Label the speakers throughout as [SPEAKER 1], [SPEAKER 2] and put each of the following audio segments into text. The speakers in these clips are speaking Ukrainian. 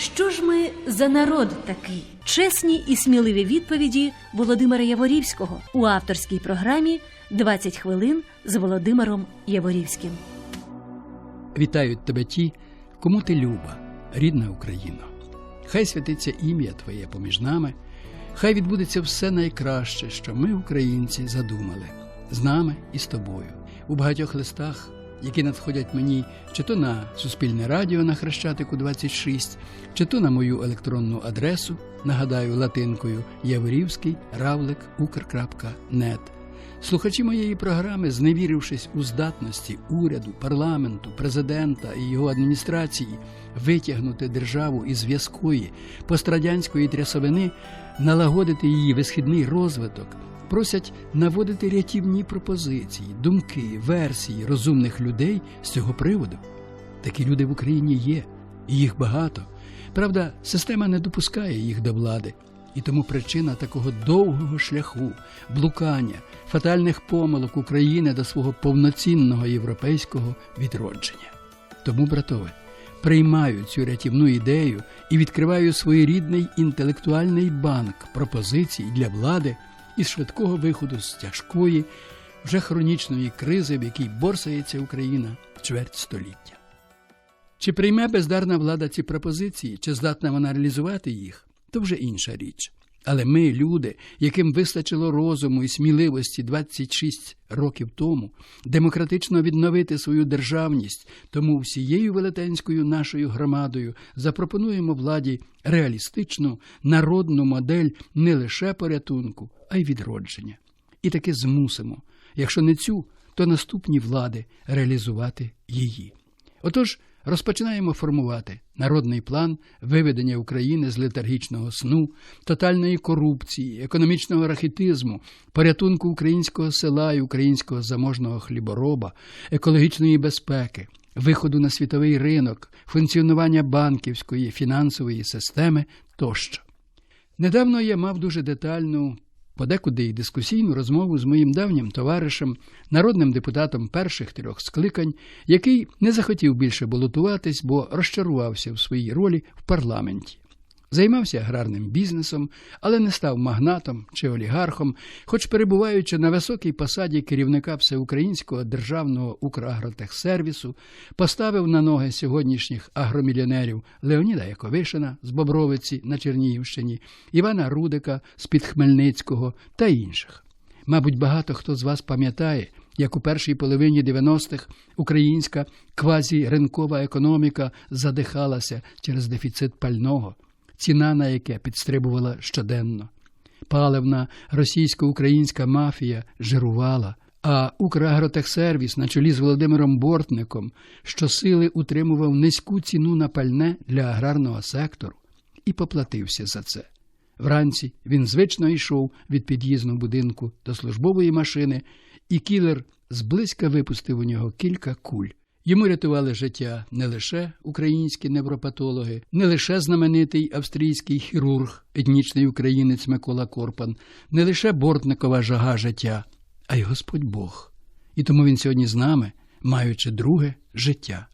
[SPEAKER 1] Що ж ми за народ такий? Чесні і сміливі відповіді Володимира Яворівського у авторській програмі «20 хвилин з Володимиром Яворівським.
[SPEAKER 2] Вітають тебе ті, кому ти люба, рідна Україна. Хай святиться ім'я Твоє поміж нами, хай відбудеться все найкраще, що ми, українці, задумали з нами і з тобою. У багатьох листах, які надходять мені, чи то на Суспільне радіо на Хрещатику 26, чи то на мою електронну адресу, нагадаю латинкою Яворівський равлик Укр.нет. Слухачі моєї програми, зневірившись у здатності уряду, парламенту, президента і його адміністрації витягнути державу із в'язкої пострадянської трясовини, налагодити її висхідний розвиток, просять наводити рятівні пропозиції, думки, версії розумних людей з цього приводу. Такі люди в Україні є, і їх багато. Правда, система не допускає їх до влади. І тому причина такого довгого шляху, блукання, фатальних помилок України до свого повноцінного європейського відродження. Тому, братове, приймаю цю рятівну ідею і відкриваю своєрідний інтелектуальний банк пропозицій для влади із швидкого виходу з тяжкої, вже хронічної кризи, в якій борсається Україна чверть століття. Чи прийме бездарна влада ці пропозиції, чи здатна вона реалізувати їх, то вже інша річ. Але ми, люди, яким вистачило розуму і сміливості 26 років тому, демократично відновити свою державність, тому всією велетенською нашою громадою запропонуємо владі реалістичну народну модель не лише порятунку, а й відродження. І таки змусимо, якщо не цю, то наступні влади реалізувати її. Отож, розпочинаємо формувати народний план виведення України з летаргічного сну, тотальної корупції, економічного рахітизму, порятунку українського села і українського заможного хлібороба, екологічної безпеки, виходу на світовий ринок, функціонування банківської фінансової системи тощо. Недавно я мав дуже детальну подекуди й дискусійну розмову з моїм давнім товаришем, народним депутатом перших трьох скликань, який не захотів більше балотуватись, бо розчарувався в своїй ролі в парламенті. Займався аграрним бізнесом, але не став магнатом чи олігархом, хоч перебуваючи на високій посаді керівника Всеукраїнського державного Украгротехсервісу, поставив на ноги сьогоднішніх агромільйонерів Леоніда Яковишина з Бобровиці на Чернігівщині, Івана Рудика з під Хмельницького та інших. Мабуть, багато хто з вас пам'ятає, як у першій половині 90-х українська квазіринкова економіка задихалася через дефіцит пального ціна на яке підстрибувала щоденно. Паливна російсько-українська мафія жирувала, а Украгротехсервіс на чолі з Володимиром Бортником щосили утримував низьку ціну на пальне для аграрного сектору і поплатився за це. Вранці він звично йшов від під'їзного будинку до службової машини, і кілер зблизька випустив у нього кілька куль. Йому рятували життя не лише українські невропатологи, не лише знаменитий австрійський хірург, етнічний українець Микола Корпан, не лише бортникова жага життя, а й Господь Бог. І тому він сьогодні з нами, маючи друге життя.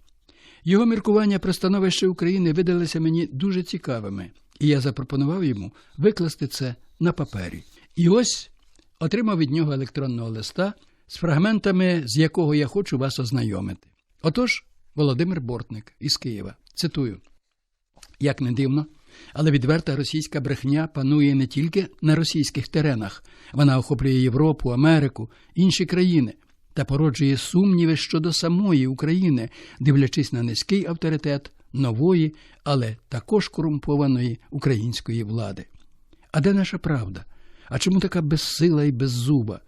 [SPEAKER 2] Його міркування про становище України видалися мені дуже цікавими, і я запропонував йому викласти це на папері. І ось отримав від нього електронного листа з фрагментами, з якого я хочу вас ознайомити. Отож, Володимир Бортник із Києва. Цитую: як не дивно, але відверта російська брехня панує не тільки на російських теренах, вона охоплює Європу, Америку, інші країни та породжує сумніви щодо самої України, дивлячись на низький авторитет нової, але також корумпованої української влади. А де наша правда? А чому така безсила і беззуба?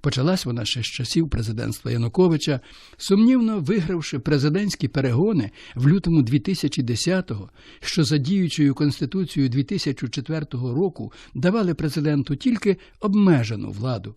[SPEAKER 2] Почалась вона ще з часів президентства Януковича, сумнівно вигравши президентські перегони в лютому 2010-го, що за діючою конституцією 2004 року давали президенту тільки обмежену владу.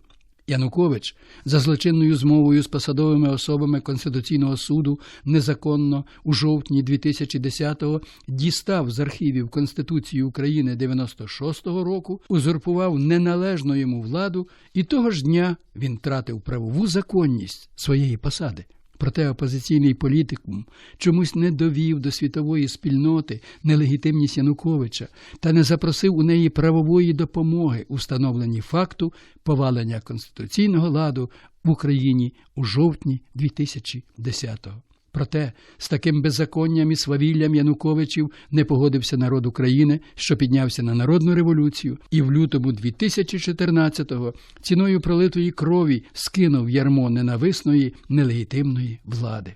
[SPEAKER 2] Янукович за злочинною змовою з посадовими особами Конституційного суду незаконно у жовтні 2010-го дістав з архівів Конституції України 96-го року, узурпував неналежну йому владу, і того ж дня він тратив правову законність своєї посади. Проте опозиційний політикум чомусь не довів до світової спільноти нелегітимність Януковича та не запросив у неї правової допомоги у встановленні факту повалення конституційного ладу в Україні у жовтні 2010-го. Проте з таким беззаконням і свавіллям Януковичів не погодився народ України, що піднявся на народну революцію, і в лютому 2014-го ціною пролитої крові скинув ярмо ненависної нелегітимної влади.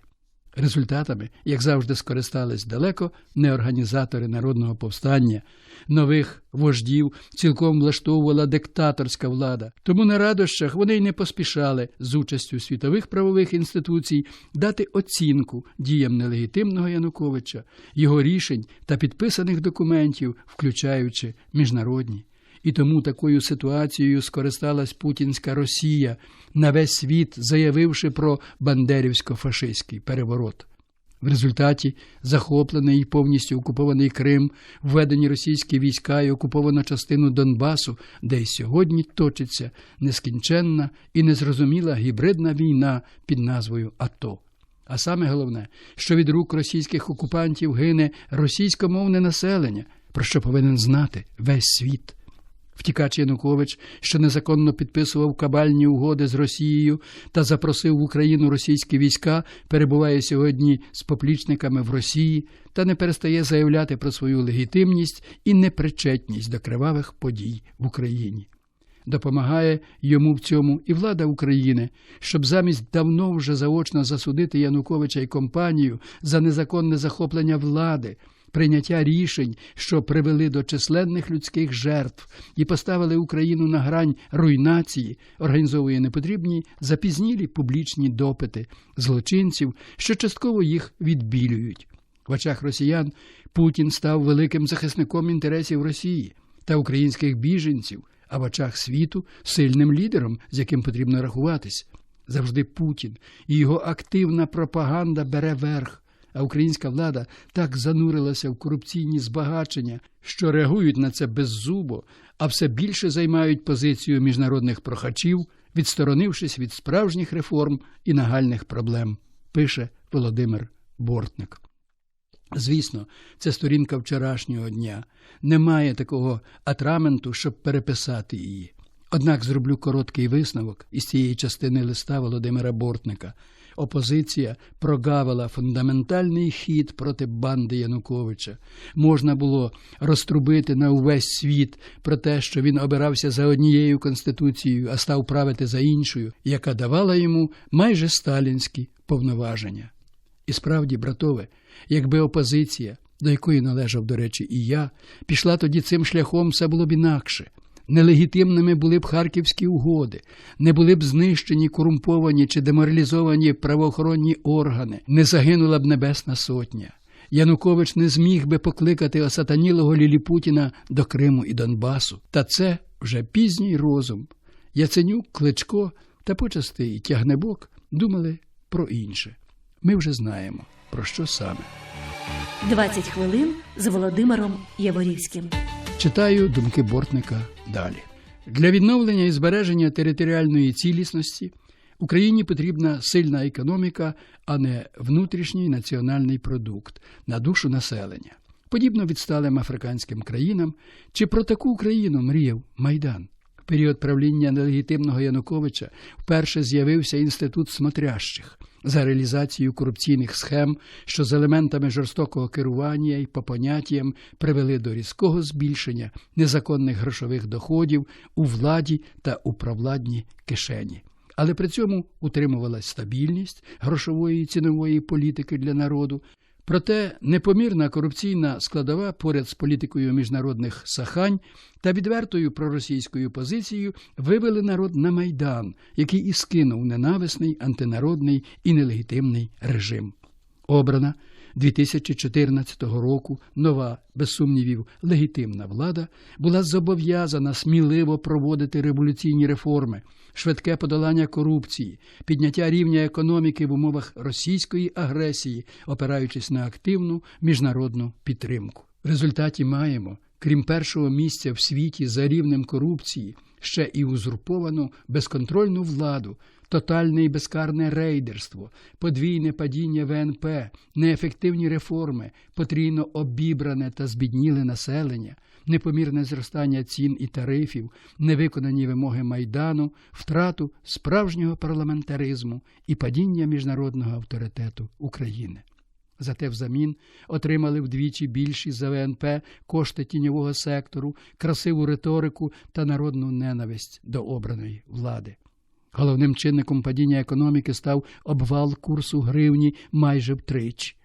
[SPEAKER 2] Результатами, як завжди, скористались далеко не організатори народного повстання. Нових вождів цілком влаштовувала диктаторська влада. Тому на радощах вони й не поспішали з участю світових правових інституцій дати оцінку діям нелегітимного Януковича, його рішень та підписаних документів, включаючи міжнародні. І тому такою ситуацією скористалась путінська Росія на весь світ, заявивши про бандерівсько-фашистський переворот. В результаті захоплений і повністю окупований Крим, введені російські війська і окуповано частину Донбасу, де й сьогодні точиться нескінченна і незрозуміла гібридна війна під назвою АТО. А саме головне, що від рук російських окупантів гине російськомовне населення, про що повинен знати весь світ. Втікач Янукович, що незаконно підписував кабальні угоди з Росією та запросив в Україну російські війська, перебуває сьогодні з поплічниками в Росії та не перестає заявляти про свою легітимність і непричетність до кривавих подій в Україні. Допомагає йому в цьому і влада України, щоб замість давно вже заочно засудити Януковича і компанію за незаконне захоплення влади прийняття рішень, що привели до численних людських жертв і поставили Україну на грань руйнації, організовує непотрібні запізнілі публічні допити злочинців, що частково їх відбілюють. В очах росіян Путін став великим захисником інтересів Росії та українських біженців, а в очах світу сильним лідером, з яким потрібно рахуватись. Завжди Путін і його активна пропаганда бере верх а українська влада так занурилася в корупційні збагачення, що реагують на це беззубо, а все більше займають позицію міжнародних прохачів, відсторонившись від справжніх реформ і нагальних проблем, пише Володимир Бортник. Звісно, це сторінка вчорашнього дня. Немає такого атраменту, щоб переписати її. Однак зроблю короткий висновок із цієї частини листа Володимира Бортника опозиція прогавила фундаментальний хід проти банди Януковича. Можна було розтрубити на увесь світ про те, що він обирався за однією конституцією, а став правити за іншою, яка давала йому майже сталінські повноваження. І справді, братове, якби опозиція, до якої належав, до речі, і я, пішла тоді цим шляхом, все було б інакше. Нелегітимними були б харківські угоди, не були б знищені корумповані чи деморалізовані правоохоронні органи, не загинула б Небесна Сотня. Янукович не зміг би покликати осатанілого Ліліпутіна до Криму і Донбасу. Та це вже пізній розум. Яценюк, Кличко та почастий Тягнебок думали про інше. Ми вже знаємо, про що саме.
[SPEAKER 1] 20 хвилин з Володимиром Яворівським.
[SPEAKER 2] Читаю думки бортника далі. Для відновлення і збереження територіальної цілісності Україні потрібна сильна економіка, а не внутрішній національний продукт на душу населення. Подібно відсталим африканським країнам, чи про таку Україну мріяв Майдан. Період правління нелегітимного Януковича вперше з'явився інститут смотрящих за реалізацію корупційних схем, що з елементами жорстокого керування і по поняттям привели до різкого збільшення незаконних грошових доходів у владі та у провладній кишені. Але при цьому утримувалась стабільність грошової і цінової політики для народу. Проте непомірна корупційна складова поряд з політикою міжнародних сахань та відвертою проросійською позицією вивели народ на майдан, який і скинув ненависний антинародний і нелегітимний режим. Обрана 2014 року нова, без сумнівів, легітимна влада була зобов'язана сміливо проводити революційні реформи, швидке подолання корупції, підняття рівня економіки в умовах російської агресії, опираючись на активну міжнародну підтримку. В результаті маємо, крім першого місця в світі за рівнем корупції, ще і узурповану безконтрольну владу тотальне і безкарне рейдерство, подвійне падіння ВНП, неефективні реформи, потрійно обібране та збідніле населення, непомірне зростання цін і тарифів, невиконані вимоги майдану, втрату справжнього парламентаризму і падіння міжнародного авторитету України. Зате взамін отримали вдвічі більші за ВНП кошти тіньового сектору, красиву риторику та народну ненависть до обраної влади. Головним чинником падіння економіки став обвал курсу гривні майже втричі.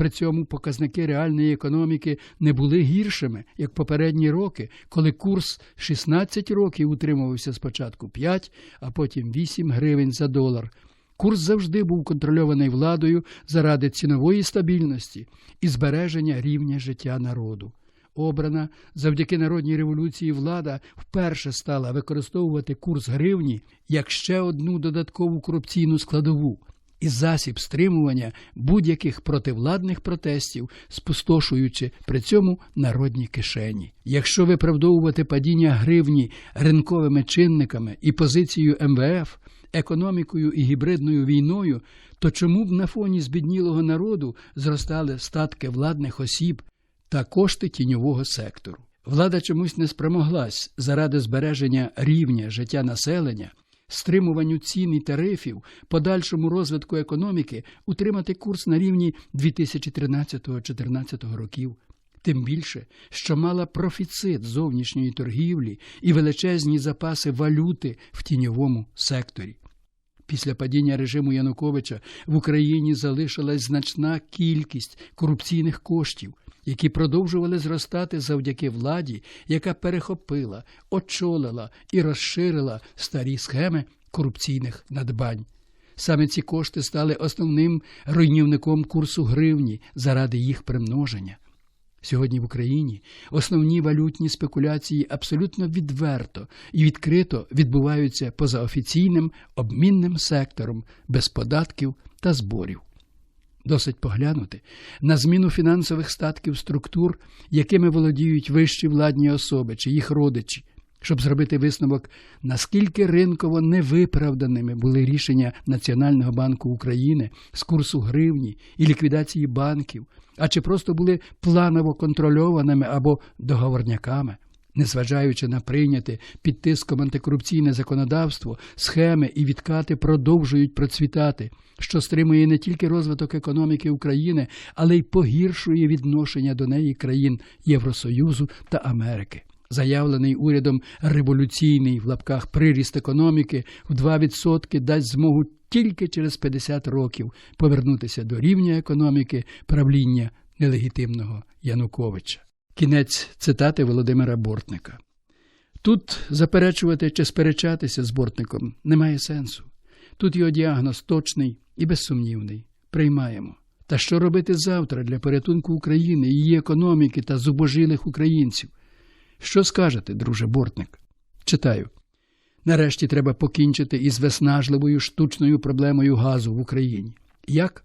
[SPEAKER 2] При цьому показники реальної економіки не були гіршими, як попередні роки, коли курс 16 років утримувався спочатку 5, а потім 8 гривень за долар. Курс завжди був контрольований владою заради цінової стабільності і збереження рівня життя народу. Обрана завдяки народній революції влада вперше стала використовувати курс гривні як ще одну додаткову корупційну складову і засіб стримування будь-яких противладних протестів, спустошуючи при цьому народні кишені. Якщо виправдовувати падіння гривні ринковими чинниками і позицією МВФ, економікою і гібридною війною, то чому б на фоні збіднілого народу зростали статки владних осіб та кошти тіньового сектору? Влада чомусь не спромоглась заради збереження рівня життя населення, стримуванню цін і тарифів, подальшому розвитку економіки утримати курс на рівні 2013-2014 років. Тим більше, що мала профіцит зовнішньої торгівлі і величезні запаси валюти в тіньовому секторі. Після падіння режиму Януковича в Україні залишилась значна кількість корупційних коштів, які продовжували зростати завдяки владі, яка перехопила, очолила і розширила старі схеми корупційних надбань. Саме ці кошти стали основним руйнівником курсу гривні заради їх примноження. Сьогодні в Україні основні валютні спекуляції абсолютно відверто і відкрито відбуваються поза офіційним обмінним сектором без податків та зборів. Досить поглянути на зміну фінансових статків структур, якими володіють вищі владні особи чи їх родичі, щоб зробити висновок, наскільки ринково невиправданими були рішення Національного банку України з курсу гривні і ліквідації банків, а чи просто були планово контрольованими або договорняками. Незважаючи на прийняте під тиском антикорупційне законодавство, схеми і відкати продовжують процвітати, що стримує не тільки розвиток економіки України, але й погіршує відношення до неї країн Євросоюзу та Америки. Заявлений урядом революційний в лапках приріст економіки в 2% дасть змогу тільки через 50 років повернутися до рівня економіки правління нелегітимного Януковича. Кінець цитати Володимира Бортника. Тут заперечувати чи сперечатися з Бортником немає сенсу. Тут його діагноз точний і безсумнівний. Приймаємо. Та що робити завтра для порятунку України, її економіки та зубожилих українців? Що скажете, друже Бортник? Читаю. Нарешті треба покінчити із виснажливою штучною проблемою газу в Україні. Як?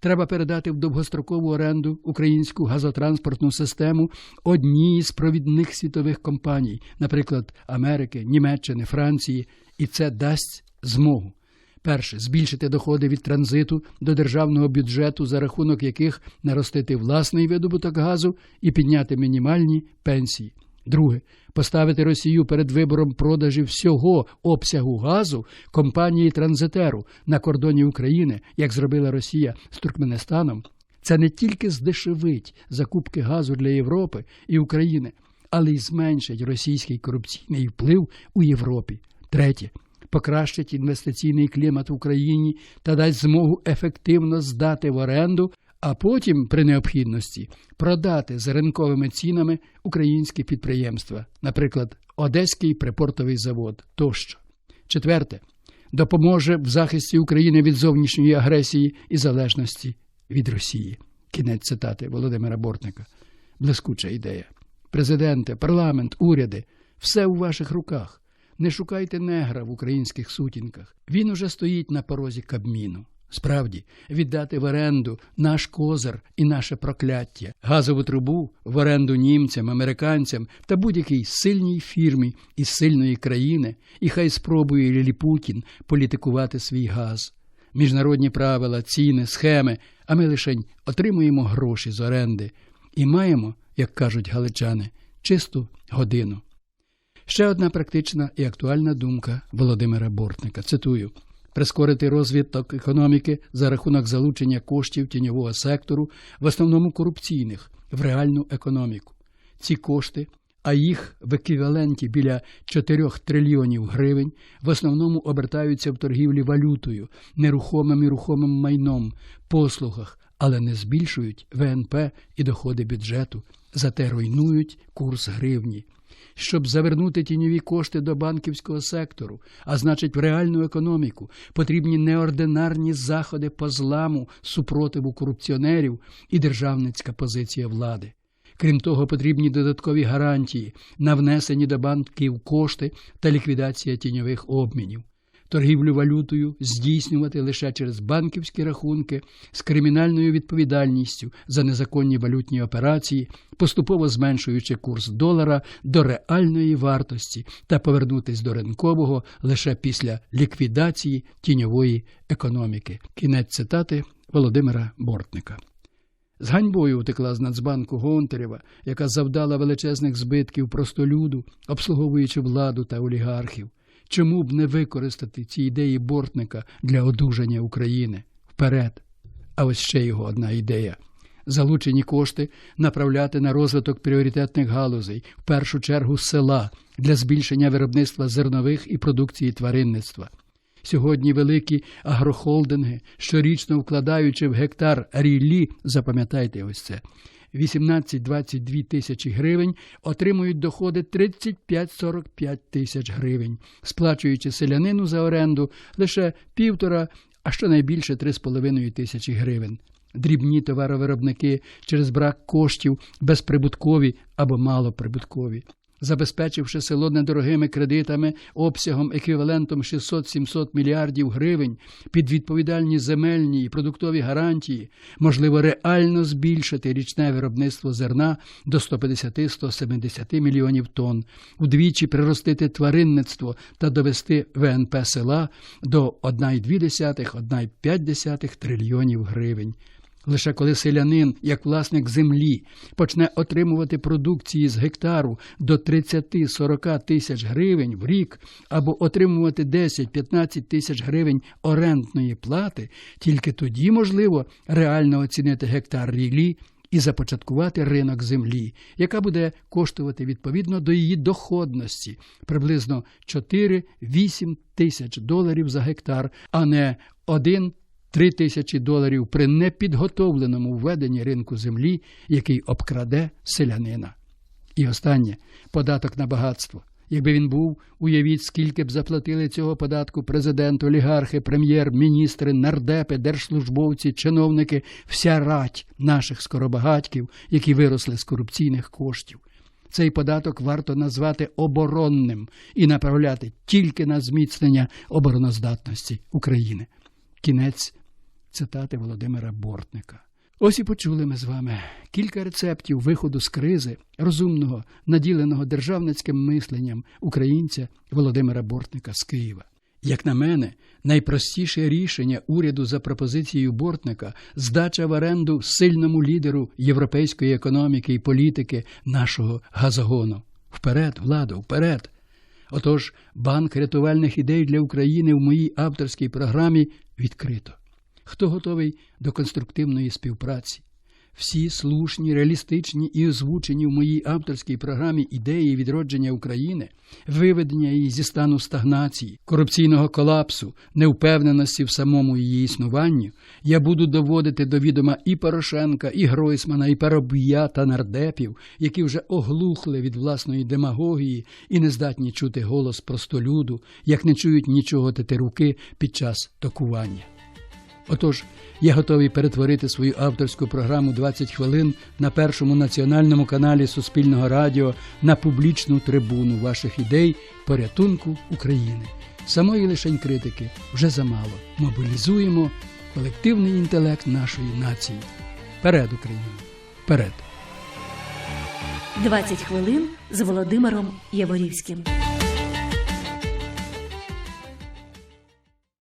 [SPEAKER 2] Треба передати в довгострокову оренду українську газотранспортну систему одній з провідних світових компаній, наприклад, Америки, Німеччини, Франції, і це дасть змогу. Перше збільшити доходи від транзиту до державного бюджету, за рахунок яких наростити власний видобуток газу і підняти мінімальні пенсії. Друге поставити Росію перед вибором продажів всього обсягу газу компанії транзитеру на кордоні України, як зробила Росія з Туркменистаном. Це не тільки здешевить закупки газу для Європи і України, але й зменшить російський корупційний вплив у Європі. Третє покращить інвестиційний клімат в Україні та дасть змогу ефективно здати в оренду а потім, при необхідності, продати за ринковими цінами українські підприємства, наприклад, Одеський припортовий завод тощо. Четверте, допоможе в захисті України від зовнішньої агресії і залежності від Росії. Кінець цитати Володимира Бортника. Блискуча ідея. Президенте, парламент, уряди все у ваших руках. Не шукайте негра в українських сутінках. Він уже стоїть на порозі Кабміну. Справді, віддати в оренду наш козир і наше прокляття, газову трубу в оренду німцям, американцям та будь-якій сильній фірмі із сильної країни, і хай спробує Лілі Путін політикувати свій газ. Міжнародні правила, ціни, схеми, а ми лише отримуємо гроші з оренди і маємо, як кажуть галичани, чисту годину. Ще одна практична і актуальна думка Володимира Бортника. Цитую прискорити розвиток економіки за рахунок залучення коштів тіньового сектору, в основному корупційних, в реальну економіку. Ці кошти, а їх в еквіваленті біля 4 трильйонів гривень, в основному обертаються в торгівлі валютою, нерухомим і рухомим майном, послугах, але не збільшують ВНП і доходи бюджету, зате руйнують курс гривні щоб завернути тіньові кошти до банківського сектору, а значить, в реальну економіку, потрібні неординарні заходи по зламу супротиву корупціонерів і державницька позиція влади. Крім того, потрібні додаткові гарантії на внесені до банків кошти та ліквідація тіньових обмінів. Торгівлю валютою здійснювати лише через банківські рахунки з кримінальною відповідальністю за незаконні валютні операції, поступово зменшуючи курс долара до реальної вартості та повернутись до ринкового лише після ліквідації тіньової економіки. Кінець цитати Володимира Бортника. З ганьбою утекла з Нацбанку Гонтарєва, яка завдала величезних збитків простолюду, обслуговуючи владу та олігархів. Чому б не використати ці ідеї бортника для одужання України вперед? А ось ще його одна ідея. Залучені кошти направляти на розвиток пріоритетних галузей, в першу чергу села, для збільшення виробництва зернових і продукції тваринництва. Сьогодні великі агрохолдинги, щорічно вкладаючи в гектар ріллі, запам'ятайте ось це, 18-22 тисячі гривень, отримують доходи 35-45 тисяч гривень, сплачуючи селянину за оренду лише півтора, а щонайбільше 3,5 тисячі гривень. Дрібні товаровиробники через брак коштів безприбуткові або малоприбуткові забезпечивши село недорогими кредитами обсягом еквівалентом 600-700 мільярдів гривень під відповідальні земельні і продуктові гарантії, можливо реально збільшити річне виробництво зерна до 150-170 мільйонів тонн, удвічі приростити тваринництво та довести ВНП села до 1,2-1,5 трильйонів гривень. Лише коли селянин, як власник землі, почне отримувати продукції з гектару до 30-40 тисяч гривень в рік або отримувати 10-15 тисяч гривень орендної плати, тільки тоді можливо реально оцінити гектар рілі і започаткувати ринок землі, яка буде коштувати відповідно до її доходності приблизно 4-8 тисяч доларів за гектар, а не 1 3 тисячі доларів при непідготовленому введенні ринку землі, який обкраде селянина. І останнє податок на багатство. Якби він був, уявіть, скільки б заплатили цього податку президент, олігархи, прем'єр, міністри, нардепи, держслужбовці, чиновники, вся рать наших скоробагатьків, які виросли з корупційних коштів. Цей податок варто назвати оборонним і направляти тільки на зміцнення обороноздатності України. Кінець цитати Володимира Бортника. Ось і почули ми з вами кілька рецептів виходу з кризи розумного, наділеного державницьким мисленням українця Володимира Бортника з Києва. Як на мене, найпростіше рішення уряду за пропозицією Бортника здача в оренду сильному лідеру європейської економіки і політики нашого газогону. Вперед, владу, вперед! Отож, банк рятувальних ідей для України в моїй авторській програмі відкрито. Хто готовий до конструктивної співпраці? Всі слушні, реалістичні і озвучені в моїй авторській програмі ідеї відродження України, виведення її зі стану стагнації, корупційного колапсу, невпевненості в самому її існуванні, я буду доводити до відома і Порошенка, і Гройсмана, і Парубія та нардепів, які вже оглухли від власної демагогії і не здатні чути голос простолюду, як не чують нічого тетеруки під час токування. Отож, я готовий перетворити свою авторську програму «20 хвилин на першому національному каналі Суспільного радіо на публічну трибуну ваших ідей порятунку України. Самої лишень критики вже замало. Мобілізуємо колективний інтелект нашої нації. Перед Україною! Вперед!
[SPEAKER 1] 20 хвилин з Володимиром Яворівським.